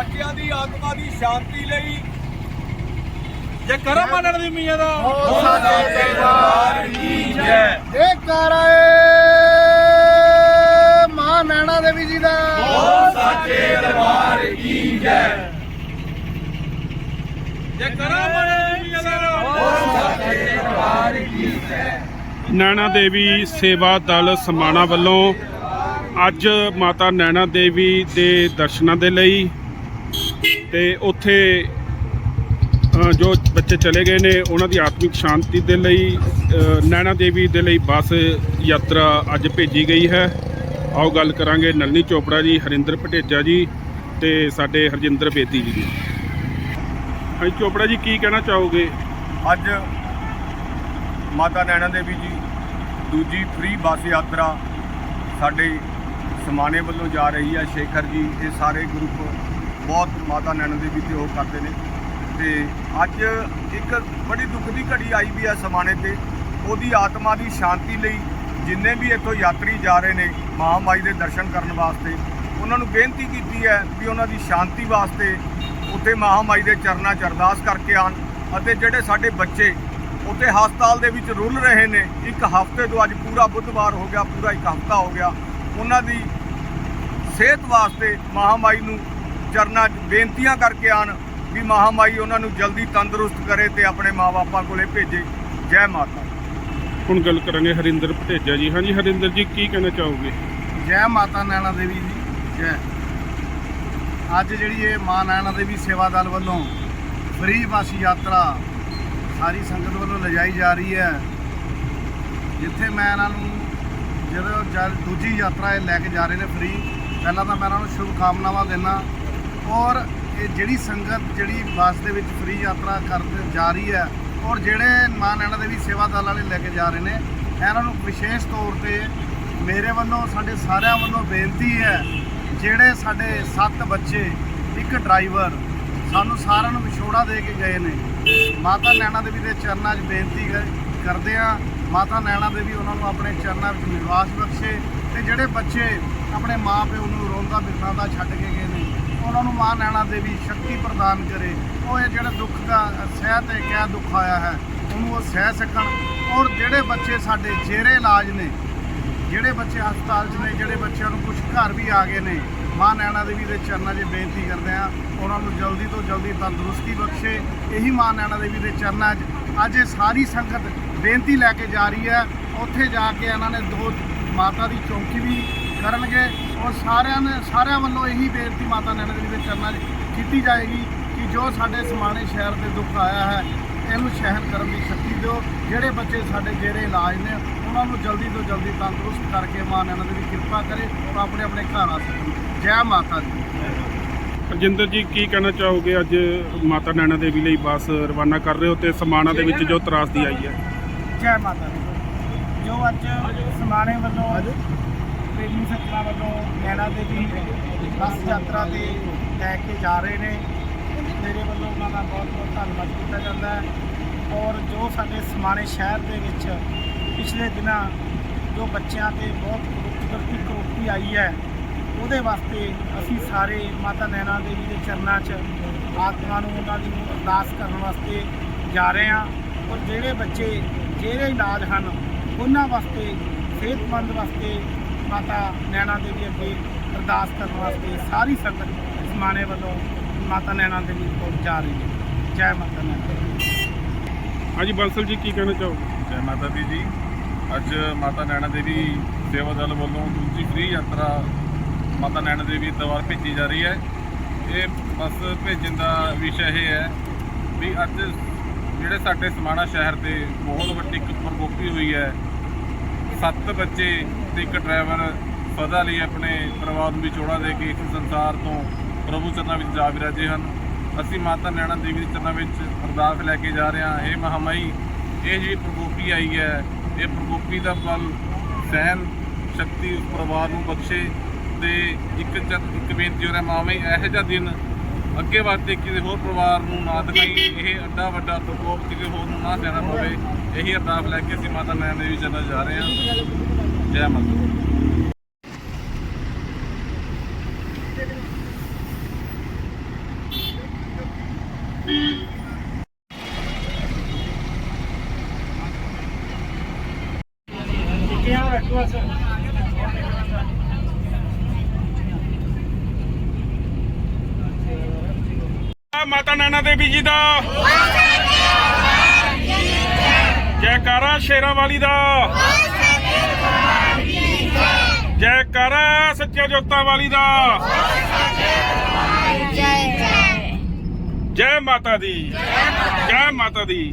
ਆਤਮਾ ਦੀ ਸ਼ਾਂਤੀ ਲਈ। ਜੇ ਕਰਮ ਮੰਨਣ ਦੀ ਮੀਆਂ ਦਾ ਹੋ ਸਾਡੇ ਦਰਬਾਰ ਕੀ ਜੈ। ਇਹ ਕਰਾਏ ਮਾਂ ਨੈਣਾ ਦੇਵੀ ਜੀ ਦਾ। ਸਾਚੇ ਦਰਬਾਰ ਕੀ ਜੈ। ਜੇ ਕਰਮ ਮੰਨਣ ਦੀ ਮੀਆਂ ਦਾ ਨੈਣਾ ਦੇਵੀ ਸੇਵਾ ਦਲ ਸਮਾਣਾ ਵੱਲੋਂ ਅੱਜ ਮਾਤਾ ਨੈਣਾ ਦੇਵੀ ਦੇ ਦਰਸ਼ਨਾਂ ਦੇ ਲਈ ਤੇ ਉੱਥੇ ਜੋ ਬੱਚੇ ਚਲੇ ਗਏ ਨੇ, ਉਹਨਾਂ ਦੀ ਆਤਮਿਕ ਸ਼ਾਂਤੀ ਦੇ ਲਈ ਨੈਣਾ ਦੇਵੀ ਦੇ ਲਈ ਬੱਸ ਯਾਤਰਾ ਅੱਜ ਭੇਜੀ ਗਈ ਹੈ। ਆਓ ਗੱਲ ਕਰਾਂਗੇ ਨਲਨੀ ਚੋਪੜਾ ਜੀ, ਹਰਿੰਦਰ ਭਟੇਜਾ ਜੀ ਤੇ ਸਾਡੇ ਹਰਜਿੰਦਰ ਬੇਦੀ ਜੀ ਦੀ। ਹਾਂਜੀ ਚੋਪੜਾ ਜੀ, ਕੀ ਕਹਿਣਾ ਚਾਹੋਗੇ? ਅੱਜ ਮਾਤਾ ਨੈਣਾ ਦੇਵੀ ਜੀ, ਦੂਜੀ ਫ੍ਰੀ ਬੱਸ ਯਾਤਰਾ ਸਾਡੇ ਸਮਾਣੇ ਵੱਲੋਂ ਜਾ ਰਹੀ ਹੈ, ਸ਼ੇਖਰ ਜੀ, ਇਹ ਸਾਰੇ ਗਰੁੱਪ ਬਹੁਤ ਮਾਤਾ ਨੈਣਾ ਦੇਵੀ ਤੇ ਉਹ ਕਰਦੇ ਨੇ। ਤੇ ਅੱਜ ਇੱਕ ਬੜੀ ਦੁੱਖ ਦੀ ਘੜੀ ਆਈ ਵੀ ਹੈ ਸਮਾਣੇ ਤੇ। ਉਹਦੀ ਆਤਮਾ ਦੀ ਸ਼ਾਂਤੀ ਲਈ ਜਿੰਨੇ ਵੀ ਇੱਥੋਂ ਯਾਤਰੀ ਜਾ ਰਹੇ ਨੇ ਮਹਾਮਾਈ ਦੇ ਦਰਸ਼ਨ ਕਰਨ ਵਾਸਤੇ, ਉਹਨਾਂ ਨੂੰ ਬੇਨਤੀ ਕੀਤੀ ਹੈ ਵੀ ਉਹਨਾਂ ਦੀ ਸ਼ਾਂਤੀ ਵਾਸਤੇ ਉੱਥੇ ਮਹਾਮਾਈ ਦੇ ਚਰਨਾਂ 'ਚ ਅਰਦਾਸ ਕਰਕੇ ਆਣ ਅਤੇ ਜਿਹੜੇ ਸਾਡੇ ਬੱਚੇ ਉੱਥੇ ਹਸਪਤਾਲ ਦੇ ਵਿੱਚ ਰੁਲ ਰਹੇ ਨੇ, ਇੱਕ ਹਫ਼ਤੇ ਤੋਂ ਅੱਜ ਪੂਰਾ ਬੁੱਧਵਾਰ ਹੋ ਗਿਆ, ਪੂਰਾ ਇੱਕ ਹਫ਼ਤਾ ਹੋ ਗਿਆ, ਉਹਨਾਂ ਦੀ ਸਿਹਤ ਵਾਸਤੇ ਮਹਾਮਾਈ ਨੂੰ ਚਰਨਾਂ ਬੇਨਤੀਆਂ ਕਰਕੇ ਆਣ ਵੀ ਮਹਾਮਾਈ ਉਹਨਾਂ ਨੂੰ ਜਲਦੀ ਤੰਦਰੁਸਤ ਕਰੇ ਤੇ ਆਪਣੇ ਮਾਪਿਆਂ ਕੋਲੇ ਭੇਜੇ। ਜੈ ਮਾਤਾ। ਹੁਣ ਗੱਲ ਕਰਾਂਗੇ ਹਰਿੰਦਰ ਭਟੇਜਾ ਜੀ। ਹਾਂਜੀ ਹਰਿੰਦਰ ਜੀ ਕੀ ਕਹਿਣਾ ਚਾਹੋਗੇ? ਜੈ ਮਾਤਾ ਨੈਣਾ ਦੇਵੀ ਜੀ ਜੈ। ਅੱਜ ਜਿਹੜੀ ਇਹ ਮਾਂ ਨੈਣਾ ਦੇਵੀ ਸੇਵਾ ਦਲ ਵੱਲੋਂ ਫ੍ਰੀ ਬੱਸ ਯਾਤਰਾ ਸਾਰੀ ਸੰਗਤ ਵੱਲੋਂ ਲਿਜਾਈ ਜਾ ਰਹੀ ਹੈ। ਜਿੱਥੇ ਮੈਂ ਇਹਨਾਂ ਨੂੰ ਜਦੋਂ ਜਦ ਦੂਜੀ ਯਾਤਰਾ ਇਹ ਲੈ ਕੇ ਜਾ ਰਹੇ ਨੇ ਫ੍ਰੀ ਪਹਿਲਾਂ ਤਾਂ ਮੈਂ ਇਹਨਾਂ ਨੂੰ ਸ਼ੁਭ ਕਾਮਨਾਵਾਂ ਦਿੰਦਾ ਔਰ ਇਹ ਜਿਹੜੀ ਸੰਗਤ ਜਿਹੜੀ ਬੱਸ ਦੇ ਵਿੱਚ ਫ੍ਰੀ ਯਾਤਰਾ ਕਰ ਜਾ ਰਹੀ ਹੈ ਔਰ ਜਿਹੜੇ ਮਾਂ ਨੈਣਾ ਦੇਵੀ ਸੇਵਾ ਦਲ ਵਾਲੇ ਲੈ ਕੇ ਜਾ ਰਹੇ ਨੇ, ਇਹਨਾਂ ਨੂੰ ਵਿਸ਼ੇਸ਼ ਤੌਰ ਤੇ ਮੇਰੇ ਵੱਲੋਂ, ਸਾਡੇ ਸਾਰਿਆਂ ਵੱਲੋਂ ਬੇਨਤੀ ਹੈ, ਜਿਹੜੇ ਸਾਡੇ 7 ਬੱਚੇ, ਇੱਕ ਡਰਾਈਵਰ ਸਾਨੂੰ ਸਾਰਿਆਂ ਨੂੰ ਵਿਛੋੜਾ ਦੇ ਕੇ ਗਏ ਨੇ। ਮਾਤਾ ਨੈਣਾ ਦੇਵੀ ਦੇ ਚਰਨਾਂ 'ਚ ਬੇਨਤੀ ਕਰ- ਕਰਦੇ ਆ ਮਾਤਾ ਨੈਣਾ ਦੇਵੀ ਉਹਨਾਂ ਨੂੰ ਆਪਣੇ ਚਰਨਾਂ ਵਿੱਚ ਨਿਵਾਸ ਬਖਸ਼ੇ ਤੇ ਜਿਹੜੇ ਬੱਚੇ ਆਪਣੇ ਮਾਂ ਪਿਓ ਨੂੰ ਰੋਂਦਾ ਬਿਰਨਾਦਾ ਛੱਡ ਕੇ ਗਏ ਉਹਨਾਂ ਨੂੰ ਮਾਂ ਨੈਣਾ ਦੇਵੀ ਸ਼ਕਤੀ ਪ੍ਰਦਾਨ ਕਰੇ। ਉਹ ਇਹ ਜਿਹੜਾ ਦੁੱਖ ਦਾ ਸਹਿ ਤੇ ਕਿਆ ਦੁੱਖ ਆਇਆ ਹੈ, ਉਹਨੂੰ ਉਹ ਸਹਿ ਸਕਣ। ਔਰ ਜਿਹੜੇ ਬੱਚੇ ਸਾਡੇ ਜੇਰੇ ਇਲਾਜ ਨੇ, ਜਿਹੜੇ ਬੱਚੇ ਹਸਪਤਾਲ 'ਚ ਨੇ, ਜਿਹੜੇ ਬੱਚਿਆਂ ਨੂੰ ਕੁਝ ਘਰ ਵੀ ਆ ਗਏ ਨੇ, ਮਾਂ ਨੈਣਾ ਦੇਵੀ ਦੇ ਚਰਨਾਂ 'ਚ ਬੇਨਤੀ ਕਰਦੇ ਆ ਉਹਨਾਂ ਨੂੰ ਜਲਦੀ ਤੋਂ ਜਲਦੀ ਤੰਦਰੁਸਤੀ ਬਖਸ਼ੇ। ਇਹੀ ਮਾਂ ਨੈਣਾ ਦੇਵੀ ਦੇ ਚਰਨਾਂ 'ਚ ਅੱਜ ਇਹ ਸਾਰੀ ਸੰਗਤ ਬੇਨਤੀ ਲੈ ਕੇ ਜਾ ਰਹੀ ਹੈ, ਉੱਥੇ ਜਾ ਕੇ ਇਹਨਾਂ ਨੇ ਦੋ ਮਾਤਾ ਦੀ ਚੌਂਕੀ ਵੀ ਕਰਨਗੇ ਔਰ ਸਾਰਿਆਂ ਨੇ ਸਾਰਿਆਂ ਵੱਲੋਂ ਇਹੀ ਬੇਨਤੀ ਮਾਤਾ ਨੈਣਾ ਦੇਵੀ ਦੇ ਚਰਨਾਂ 'ਚ ਕੀਤੀ ਜਾਏਗੀ ਕਿ ਜੋ ਸਾਡੇ ਸਮਾਣੇ ਸ਼ਹਿਰ ਦੇ ਦੁੱਖ ਆਇਆ ਹੈ ਇਹਨੂੰ ਸਹਿਣ ਕਰਨ ਦੀ ਸ਼ਕਤੀ ਦਿਓ। ਜਿਹੜੇ ਬੱਚੇ ਸਾਡੇ ਜਿਹੜੇ ਇਲਾਜ ਨੇ ਉਹਨਾਂ ਨੂੰ ਜਲਦੀ ਤੋਂ ਜਲਦੀ ਤੰਦਰੁਸਤ ਕਰਕੇ ਮਾਂ ਨੈਣਾ ਦੇਵੀ ਕਿਰਪਾ ਕਰੇ ਔਰ ਆਪਣੇ ਆਪਣੇ ਘਰ ਆ ਸਕਣ। ਜੈ ਮਾਤਾ ਦੀ। ਹਰਜਿੰਦਰ ਜੀ ਕੀ ਕਹਿਣਾ ਚਾਹੋਗੇ? ਅੱਜ ਮਾਤਾ ਨੈਣਾ ਦੇਵੀ ਲਈ ਬੱਸ ਰਵਾਨਾ ਕਰ ਰਹੇ ਹੋ ਤੇ ਸਮਾਣਾ ਦੇ ਵਿੱਚ ਜੋ ਤਰਾਸਦੀ ਆਈ ਹੈ। ਜੈ ਮਾਤਾ ਦੀ। ਜੋ ਅੱਜ ਸਮਾਣੇ ਵੱਲੋਂ ਬੇਲੀ ਸੱਜਣਾ ਵੱਲੋਂ ਨੈਣਾ ਦੇਵੀ ਬੱਸ ਯਾਤਰਾ ਤੇ ਲੈ ਕੇ ਜਾ ਰਹੇ ਨੇ। ਮੇਰੇ ਵੱਲੋਂ ਉਹਨਾਂ ਦਾ ਬਹੁਤ ਬਹੁਤ ਧੰਨਵਾਦ ਕੀਤਾ ਜਾਂਦਾ ਹੈ। ਔਰ ਜੋ ਸਾਡੇ ਸਮਾਣੇ ਸ਼ਹਿਰ ਦੇ ਵਿੱਚ ਪਿਛਲੇ ਦਿਨਾਂ ਜੋ ਬੱਚਿਆਂ ਤੇ ਬਹੁਤ ਕੁਦਰਤੀ ਕਰੋਪੀ ਆਈ ਹੈ, ਉਹਦੇ ਵਾਸਤੇ ਅਸੀਂ ਸਾਰੇ ਮਾਤਾ ਨੈਣਾ ਦੇਵੀ ਦੇ ਚਰਨਾਂ 'ਚ ਆਤਮਾ ਨੂੰ ਉਹਨਾਂ ਦੀ ਅਰਦਾਸ ਕਰਨ ਵਾਸਤੇ ਜਾ ਰਹੇ ਹਾਂ। ਔਰ ਜਿਹੜੇ ਬੱਚੇ, ਜਿਹੜੇ ਇਲਾਜ ਹਨ, ਉਹਨਾਂ ਵਾਸਤੇ, ਸਿਹਤਮੰਦ ਵਾਸਤੇ ਮਾਤਾ ਨੈਣਾ ਦੇਵੀ ਅੱਗੇ ਅਰਦਾਸ ਕਰਨ ਵਾਸਤੇ ਸਾਰੀ ਸੰਗਤ ਸਮਾਣੇ ਵੱਲੋਂ ਮਾਤਾ ਨੈਣਾ ਦੇਵੀ ਕੋਲ ਜਾ ਰਹੀ ਹੈ। ਜੈ ਮਾਤਾ ਨੈਣਾ ਹਾਂਜੀ ਬੰਸਲ ਜੀ ਕੀ ਕਹਿਣਾ ਚਾਹੋਗੇ? ਜੈ ਮਾਤਾ ਦੀ ਜੀ। ਅੱਜ ਮਾਤਾ ਨੈਣਾ ਦੇਵੀ ਸੇਵਾ ਦਲ ਵੱਲੋਂ ਦੂਜੀ ਫ੍ਰੀ ਯਾਤਰਾ ਮਾਤਾ ਨੈਣਾ ਦੇਵੀ ਦਰਬਾਰ ਭੇਜੀ ਜਾ ਰਹੀ ਹੈ। ਇਹ ਬੱਸ ਭੇਜਣ ਦਾ ਵਿਸ਼ਾ ਇਹ ਹੈ ਵੀ ਅੱਜ ਜਿਹੜੇ ਸਾਡੇ ਸਮਾਣਾ ਸ਼ਹਿਰ ਤੇ ਬਹੁਤ ਵੱਡੀ ਇੱਕ ਪ੍ਰਕੋਪੀ ਹੋਈ ਹੈ। ਸੱਤ ਬੱਚੇ ਤੇ ਇੱਕ ਡਰਾਈਵਰ ਸਦਾ ਲਈ ਆਪਣੇ ਪਰਿਵਾਰ ਨੂੰ ਵਿਛੋੜਾ ਦੇ ਕੇ ਇਸ ਸੰਸਾਰ ਤੋਂ ਪ੍ਰਭੂ ਚਰਨਾਂ ਵਿੱਚ ਜਾ ਵਿਰਾਜੇ ਹਨ। ਅਸੀਂ ਮਾਤਾ ਨੈਣਾ ਦੇਵੀ ਦੇ ਚਰਨਾਂ ਵਿੱਚ ਅਰਦਾਸ ਲੈ ਕੇ ਜਾ ਰਹੇ ਹਾਂ। ਇਹ ਮਹਾਮਾਈ ਇਹ ਜਿਹੜੀ ਪ੍ਰਕੋਪੀ ਆਈ ਹੈ, ਇਹ ਪ੍ਰਕੋਪੀ ਦਾ ਬਲ ਸਹਿਨ ਸ਼ਕਤੀ ਉਸ ਪਰਿਵਾਰ ਨੂੰ ਬਖਸ਼ੇ ਤੇ ਇੱਕ ਚ- ਇੱਕ ਬੇਨਤੀ ਹੋ ਰਿਹਾ ਮਾਮਾ ਇਹੋ ਜਿਹਾ ਦਿਨ ਅੱਗੇ ਵਾਸਤੇ ਕਿਸੇ ਹੋਰ ਪਰਿਵਾਰ ਨੂੰ ਨਾ ਦਿਖਾਈ, ਇਹ ਅੱਡਾ ਵੱਡਾ ਪ੍ਰਕੋਪ, ਕਿਸੇ ਹੋਰ ਨੂੰ ਨਾ ਦੇਣਾ ਪਵੇ, ਇਹੀ ਅਰਦਾਸ ਲੈ ਕੇ ਅਸੀਂ ਮਾਤਾ ਨੈਣਾ ਦੇਵੀ ਚਰਨਾਂ ਜਾ ਰਹੇ ਹਾਂ। জয় মাতা માતા નાના દેવી જી દો જયકારા શેરાવાલી દો ਜੈਕਾਰਾ ਸੱਚੇ ਜੋਤਾਂ ਵਾਲੀ ਦਾ। ਜੈ ਮਾਤਾ ਦੀ। ਜੈ ਮਾਤਾ ਦੀ।